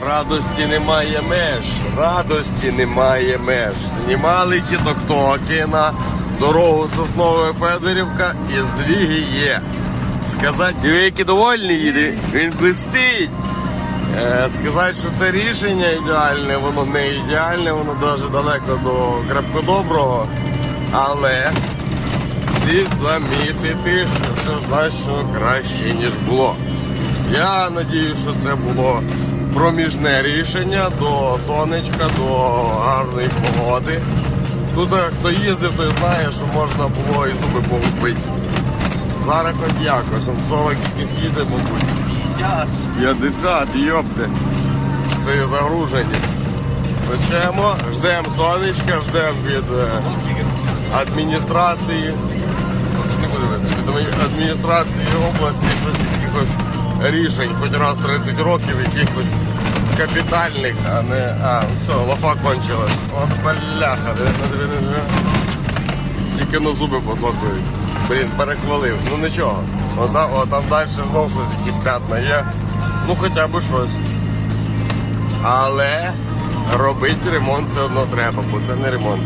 Радості немає меж, радості немає меж. Знімали ті токи на дорогу Соснове Федорівка і здвіги є. Сказати, які довольні їде, він блистить. Е, сказати, що це рішення ідеальне, воно не ідеальне, воно навіть далеко до крепкодоброго. Але слід замітити, що це значно краще, ніж було. Я надію, що це було проміжне рішення до сонечка, до гарної погоди. Тут е, хто їздив, той знає, що можна було і зуби погубити. Зараз хоч якось, 40 якийсь їде, мабуть. 50. 50, йопте. Це є загружені. Печемо, ждемо сонечка, ждемо від е, адміністрації. Від адміністрації області щось якихось рішень, хоч раз 30 років, якихось капітальних, а не. А, все, лафа кончилась. От бляха. Тільки на зуби поцокують. Блін, перехвалив. Ну нічого. О, там, о, там далі знову щось якісь п'ятна є. Ну хоча б щось. Але робити ремонт все одно треба, бо це не ремонт.